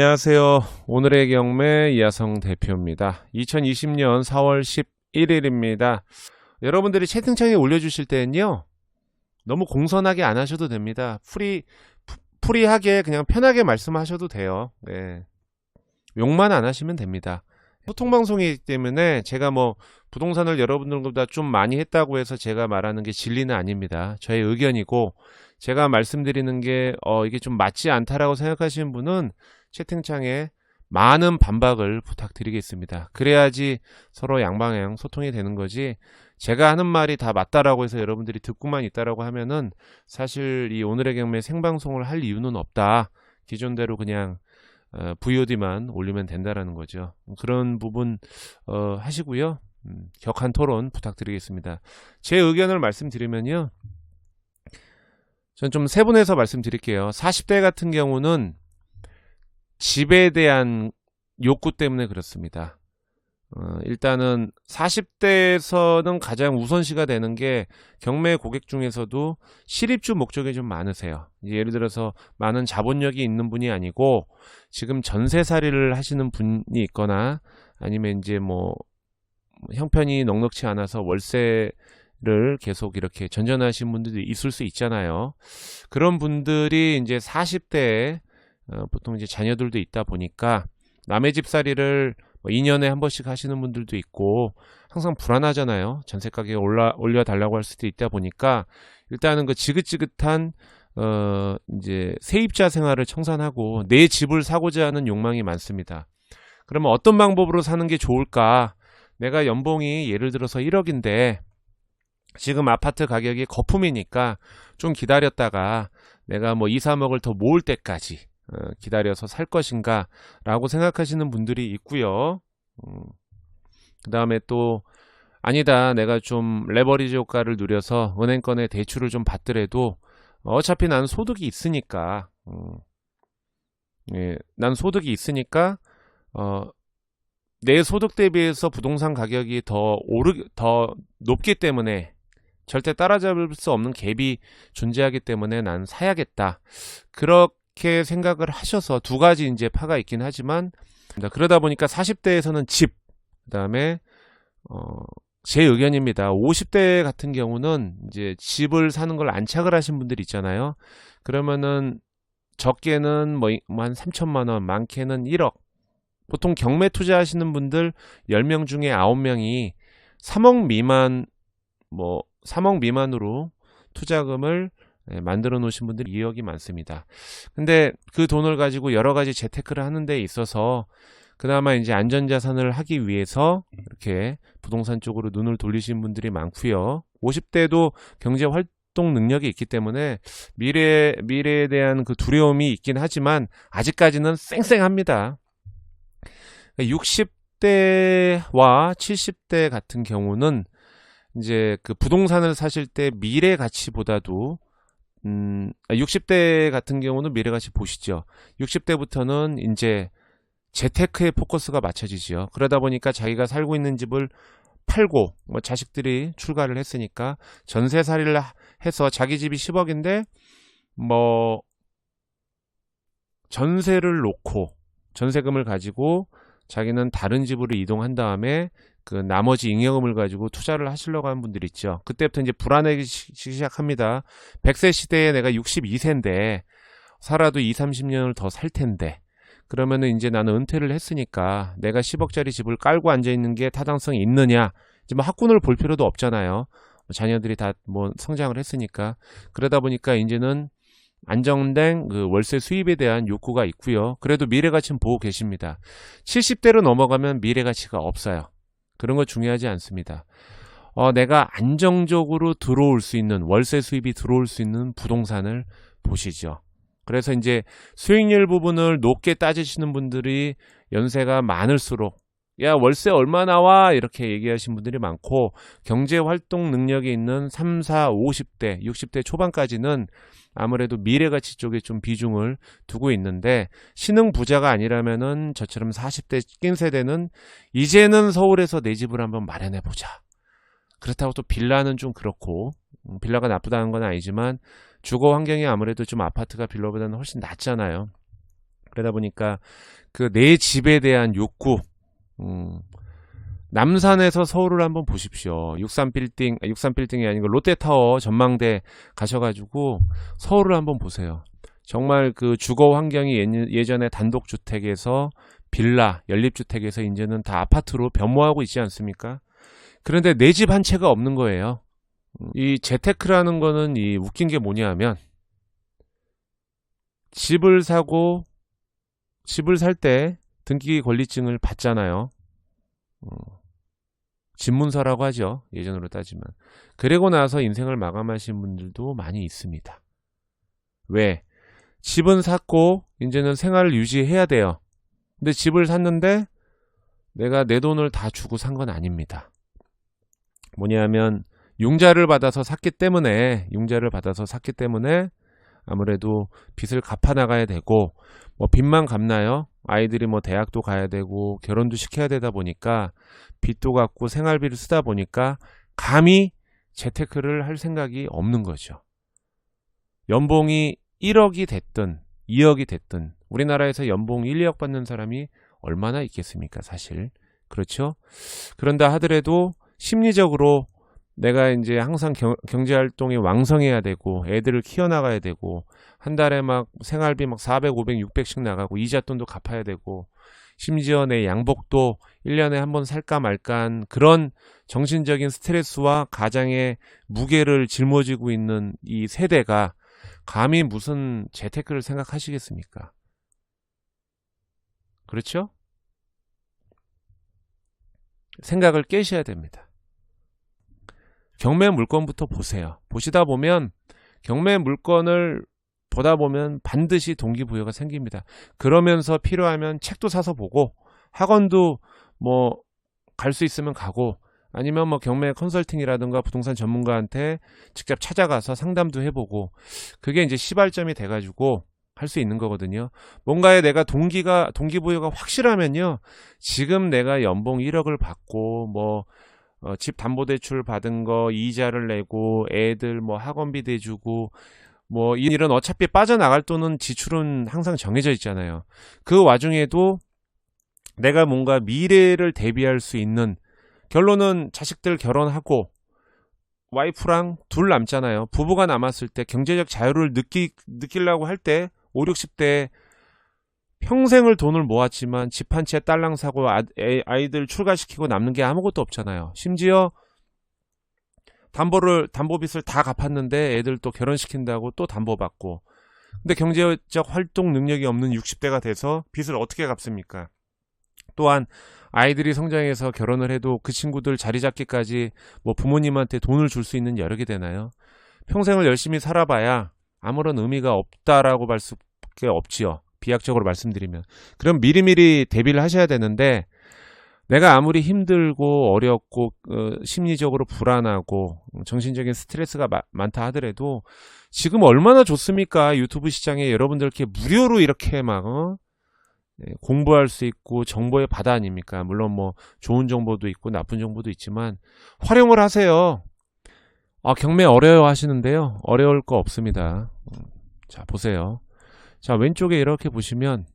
안녕하세요. 오늘의 경매 이하성 대표입니다. 2020년 4월 11일입니다. 여러분들이 채팅창에 올려주실 때는요, 너무 공손하게 안 하셔도 됩니다. 프리, 푸- 프리하게 그냥 편하게 말씀하셔도 돼요. 네. 욕만 안 하시면 됩니다. 소통방송이기 때문에 제가 뭐 부동산을 여러분들보다 좀 많이 했다고 해서 제가 말하는 게 진리는 아닙니다. 저의 의견이고 제가 말씀드리는 게 어, 이게 좀 맞지 않다라고 생각하시는 분은 채팅창에 많은 반박을 부탁드리겠습니다. 그래야지 서로 양방향 소통이 되는 거지. 제가 하는 말이 다 맞다라고 해서 여러분들이 듣고만 있다라고 하면은 사실 이 오늘의 경매 생방송을 할 이유는 없다. 기존대로 그냥 어, VOD만 올리면 된다라는 거죠. 그런 부분 어, 하시고요. 음, 격한 토론 부탁드리겠습니다. 제 의견을 말씀드리면요. 전 좀 세분해서 말씀드릴게요. 40대 같은 경우는 집에 대한 욕구 때문에 그렇습니다. 어, 일단은 40대에서는 가장 우선시가 되는 게 경매 고객 중에서도 실입주 목적이 좀 많으세요. 예를 들어서 많은 자본력이 있는 분이 아니고 지금 전세살이를 하시는 분이 있거나 아니면 이제 뭐 형편이 넉넉치 않아서 월세 를 계속 이렇게 전전하신 분들도 있을 수 있잖아요. 그런 분들이 이제 40대에 어, 보통 이제 자녀들도 있다 보니까 남의 집살이를 뭐 2년에 한 번씩 하시는 분들도 있고 항상 불안하잖아요. 전세 가격이 올라 올려 달라고 할 수도 있다 보니까 일단은 그 지긋지긋한 어 이제 세입자 생활을 청산하고 내 집을 사고자 하는 욕망이 많습니다. 그러면 어떤 방법으로 사는 게 좋을까? 내가 연봉이 예를 들어서 1억인데 지금 아파트 가격이 거품이니까 좀 기다렸다가 내가 뭐 2, 3억을 더 모을 때까지 어, 기다려서 살 것인가 라고 생각하시는 분들이 있고요. 그 다음에 또 아니다 내가 좀 레버리지 효과를 누려서 은행권에 대출을 좀 받더라도 어차피 나는 소득이 있으니까 음, 예, 난 소득이 있으니까 어, 내 소득 대비해서 부동산 가격이 더 오르 더 높기 때문에 절대 따라잡을 수 없는 갭이 존재하기 때문에 난 사야겠다. 그렇 게 생각을 하셔서 두 가지 이제 파가 있긴 하지만 그러다 보니까 40대에서는 집, 그다음에 어, 제 의견입니다. 50대 같은 경우는 이제 집을 사는 걸 안착을 하신 분들 있잖아요. 그러면은 적게는 뭐 한 3천만 원, 많게는 1억. 보통 경매 투자하시는 분들 10명 중에 9명이 3억 미만 뭐 3억 미만으로 투자금을 예, 만들어 놓으신 분들이 2억이 많습니다. 근데 그 돈을 가지고 여러 가지 재테크를 하는 데 있어서 그나마 이제 안전자산을 하기 위해서 이렇게 부동산 쪽으로 눈을 돌리신 분들이 많고요. 50대도 경제 활동 능력이 있기 때문에 미래 미래에 대한 그 두려움이 있긴 하지만 아직까지는 쌩쌩합니다. 60대와 70대 같은 경우는 이제 그 부동산을 사실 때 미래 가치보다도 음 60대 같은 경우는 미래 가치 보시죠. 60대부터는 이제 재테크에 포커스가 맞춰지지요. 그러다 보니까 자기가 살고 있는 집을 팔고 뭐 자식들이 출가를 했으니까 전세살이를 해서 자기 집이 10억인데 뭐 전세를 놓고 전세금을 가지고 자기는 다른 집으로 이동한 다음에 그 나머지 잉여금을 가지고 투자를 하시려고 하는 분들 있죠. 그때부터 이제 불안해지기 시작합니다. 100세 시대에 내가 62세인데 살아도 2, 30년을 더 살 텐데 그러면은 이제 나는 은퇴를 했으니까 내가 10억짜리 집을 깔고 앉아 있는 게 타당성이 있느냐? 이제 뭐 학군을 볼 필요도 없잖아요. 자녀들이 다 뭐 성장을 했으니까 그러다 보니까 이제는 안정된 그 월세 수입에 대한 욕구가 있고요. 그래도 미래 가치는 보고 계십니다. 70대로 넘어가면 미래 가치가 없어요. 그런 거 중요하지 않습니다. 어, 내가 안정적으로 들어올 수 있는 월세 수입이 들어올 수 있는 부동산을 보시죠. 그래서 이제 수익률 부분을 높게 따지시는 분들이 연세가 많을수록 야 월세 얼마 나와 이렇게 얘기하시는 분들이 많고 경제 활동 능력이 있는 3, 4, 50대, 60대 초반까지는 아무래도 미래 가치 쪽에 좀 비중을 두고 있는데 신흥 부자가 아니라면은 저처럼 40대 낀 세대는 이제는 서울에서 내 집을 한번 마련해 보자. 그렇다고 또 빌라는 좀 그렇고 음, 빌라가 나쁘다는 건 아니지만 주거 환경이 아무래도 좀 아파트가 빌라보다는 훨씬 낫잖아요. 그러다 보니까 그 내 집에 대한 욕구, 음, 남산에서 서울을 한번 보십시오. 63 빌딩, 63 빌딩이 아니고 롯데타워 전망대 가셔가지고 서울을 한번 보세요. 정말 그 주거 환경이 예- 예전에 단독주택에서 빌라, 연립주택에서 이제는 다 아파트로 변모하고 있지 않습니까? 그런데 내 집 한 채가 없는 거예요. 이 재테크라는 거는 이 웃긴 게 뭐냐 하면 집을 사고 집을 살 때 등기 권리증을 받잖아요. 어, 집문서라고 하죠. 예전으로 따지면. 그리고 나서 인생을 마감하신 분들도 많이 있습니다. 왜? 집은 샀고 이제는 생활을 유지해야 돼요. 근데 집을 샀는데 내가 내 돈을 다 주고 산 건 아닙니다. 뭐냐면 융자를 받아서 샀기 때문에 융자를 받아서 샀기 때문에 아무래도 빚을 갚아 나가야 되고 뭐 빚만 갚나요? 아이들이 뭐 대학도 가야 되고 결혼도 시켜야 되다 보니까 빚도 갚고 생활비를 쓰다 보니까 감히 재테크를 할 생각이 없는 거죠. 연봉이 1억이 됐든 2억이 됐든 우리나라에서 연봉 1, 2억 받는 사람이 얼마나 있겠습니까, 사실. 그렇죠? 그런다 하더라도 심리적으로 내가 이제 항상 경, 제 활동이 왕성해야 되고 애들을 키워나가야 되고 한 달에 막 생활비 막 400, 500, 600씩 나가고 이자 돈도 갚아야 되고 심지어 내 양복도 1년에 한 번 살까 말까한 그런 정신적인 스트레스와 가장의 무게를 짊어지고 있는 이 세대가 감히 무슨 재테크를 생각하시겠습니까? 그렇죠? 생각을 깨셔야 됩니다. 경매 물건부터 보세요. 보시다 보면 경매 물건을 보다 보면 반드시 동기부여가 생깁니다. 그러면서 필요하면 책도 사서 보고 학원도 뭐 갈 수 있으면 가고 아니면 뭐 경매 컨설팅이라든가 부동산 전문가한테 직접 찾아가서 상담도 해보고 그게 이제 시발점이 돼가지고 할 수 있는 거거든요. 뭔가에 내가 동기가 동기부여가 확실하면요. 지금 내가 연봉 1억을 받고 뭐 어, 집 담보대출 받은 거 이자를 내고 애들 뭐 학원비 대주고 뭐 이런 어차피 빠져나갈 돈은 지출은 항상 정해져 있잖아요. 그 와중에도 내가 뭔가 미래를 대비할 수 있는 결론은 자식들 결혼하고 와이프랑 둘 남잖아요. 부부가 남았을 때 경제적 자유를 느끼, 느끼려고 할 때 5, 60대 평생을 돈을 모았지만 집 한 채 딸랑 사고 아, 애, 아이들 출가시키고 남는 게 아무것도 없잖아요. 심지어 담보를 담보빚을 다 갚았는데 애들 또 결혼시킨다고 또 담보 받고 근데 경제적 활동 능력이 없는 60대가 돼서 빚을 어떻게 갚습니까? 또한 아이들이 성장해서 결혼을 해도 그 친구들 자리 잡기까지 뭐 부모님한테 돈을 줄 수 있는 여력이 되나요? 평생을 열심히 살아봐야 아무런 의미가 없다라고 말 수밖에 없지요. 비약적으로 말씀드리면. 그럼 미리미리 대비를 하셔야 되는데 내가 아무리 힘들고 어렵고 어, 심리적으로 불안하고 정신적인 스트레스가 마, 많다 하더라도 지금 얼마나 좋습니까? 유튜브 시장에 여러분들 이렇게 무료로 이렇게 막 어? 네, 공부할 수 있고 정보의 바다 아닙니까? 물론 뭐 좋은 정보도 있고 나쁜 정보도 있지만 활용을 하세요. 아, 경매 어려워 하시는데요. 어려울 거 없습니다. 자, 보세요. 자, 왼쪽에 이렇게 보시면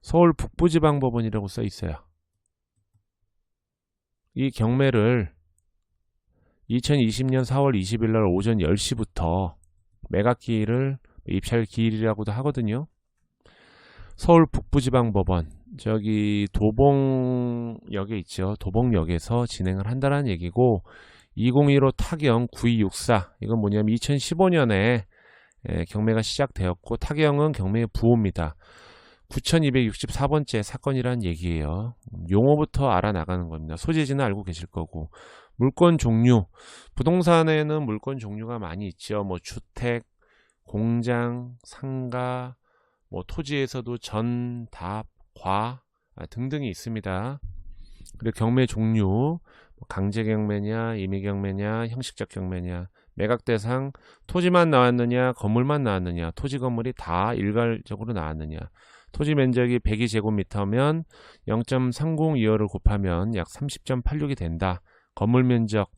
서울 북부지방법원이라고 써 있어요. 이 경매를 2020년 4월 20일 날 오전 10시부터 매각기일을 입찰 기일이라고도 하거든요. 서울 북부지방법원 저기 도봉역에 있죠. 도봉역에서 진행을 한다는 얘기고 2015 타경 9264 이건 뭐냐면 2015년에 경매가 시작되었고 타경은 경매의 부호입니다. 9264번째 사건이란 얘기예요. 용어부터 알아나가는 겁니다. 소재지는 알고 계실 거고 물건 종류 부동산에는 물건 종류가 많이 있죠. 뭐 주택, 공장, 상가, 뭐 토지에서도 전, 답, 과 아, 등등이 있습니다. 그리고 경매 종류 뭐 강제 경매냐, 임의 경매냐, 형식적 경매냐, 매각 대상 토지만 나왔느냐, 건물만 나왔느냐, 토지 건물이 다 일괄적으로 나왔느냐. 토지 면적이 102제곱미터면 0.302호를 곱하면 약 30.86이 된다. 건물 면적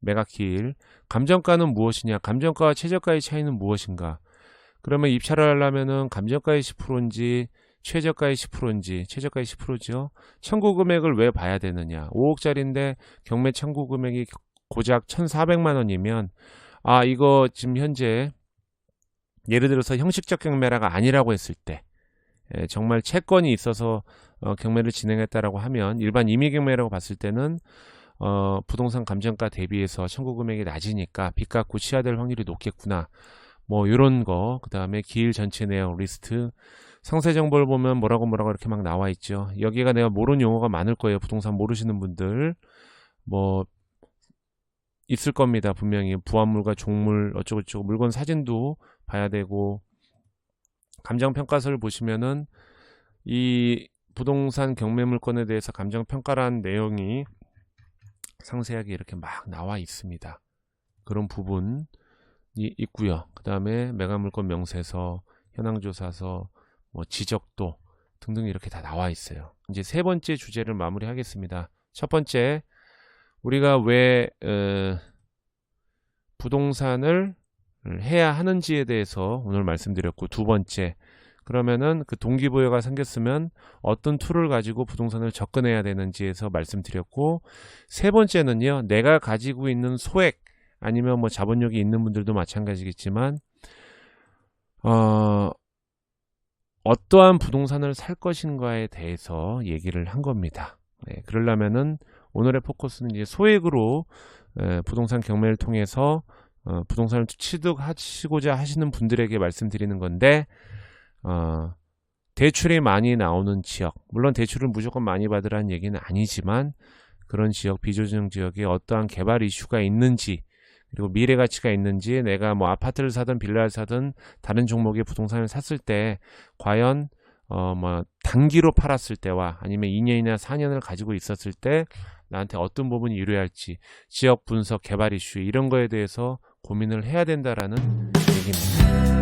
매각 기일 감정가는 무엇이냐? 감정가와 최저가의 차이는 무엇인가? 그러면 입찰을 하려면은 감정가의 10%인지 최저가의 10%인지 최저가의 10%죠. 청구 금액을 왜 봐야 되느냐? 5억짜리인데 경매 청구 금액이 고작 1,400만 원이면 아 이거 지금 현재 예를 들어서 형식적 경매라가 아니라고 했을 때 예, 정말 채권이 있어서 어, 경매를 진행했다라고 하면 일반 임의 경매라고 봤을 때는 어, 부동산 감정가 대비해서 청구 금액이 낮으니까 빚 갚고 취하될 확률이 높겠구나. 뭐 이런 거, 그 다음에 기일 전체 내역 리스트, 상세 정보를 보면 뭐라고 뭐라고 이렇게 막 나와 있죠. 여기가 내가 모르는 용어가 많을 거예요. 부동산 모르시는 분들 뭐 있을 겁니다. 분명히 부합물과 종물 어쩌고 저쩌고 물건 사진도 봐야 되고 감정 평가서를 보시면은 이 부동산 경매 물건에 대해서 감정 평가라는 내용이 상세하게 이렇게 막 나와 있습니다. 그런 부분이 있고요. 그 다음에 매각물건 명세서, 현황조사서, 뭐 지적도 등등 이렇게 다 나와 있어요. 이제 세 번째 주제를 마무리하겠습니다. 첫 번째, 우리가 왜 어, 부동산을 해야 하는지에 대해서 오늘 말씀드렸고 두 번째, 그러면은 그 동기부여가 생겼으면 어떤 툴을 가지고 부동산을 접근해야 되는지에서 말씀드렸고 세 번째는요 내가 가지고 있는 소액 아니면 뭐 자본력이 있는 분들도 마찬가지겠지만 어, 어떠한 부동산을 살 것인가에 대해서 얘기를 한 겁니다. 네, 그러려면은 오늘의 포커스는 이제 소액으로 에, 부동산 경매를 통해서 어, 부동산을 취득하시고자 하시는 분들에게 말씀드리는 건데 어, 대출이 많이 나오는 지역, 물론 대출을 무조건 많이 받으라는 얘기는 아니지만 그런 지역, 비조정 지역에 어떠한 개발 이슈가 있는지 그리고 미래 가치가 있는지 내가 뭐 아파트를 사든 빌라를 사든 다른 종목의 부동산을 샀을 때 과연 어 뭐 단기로 팔았을 때와 아니면 2년이나 4년을 가지고 있었을 때 나한테 어떤 부분이 유리할지 지역 분석 개발 이슈 이런 거에 대해서 고민을 해야 된다라는 얘기입니다.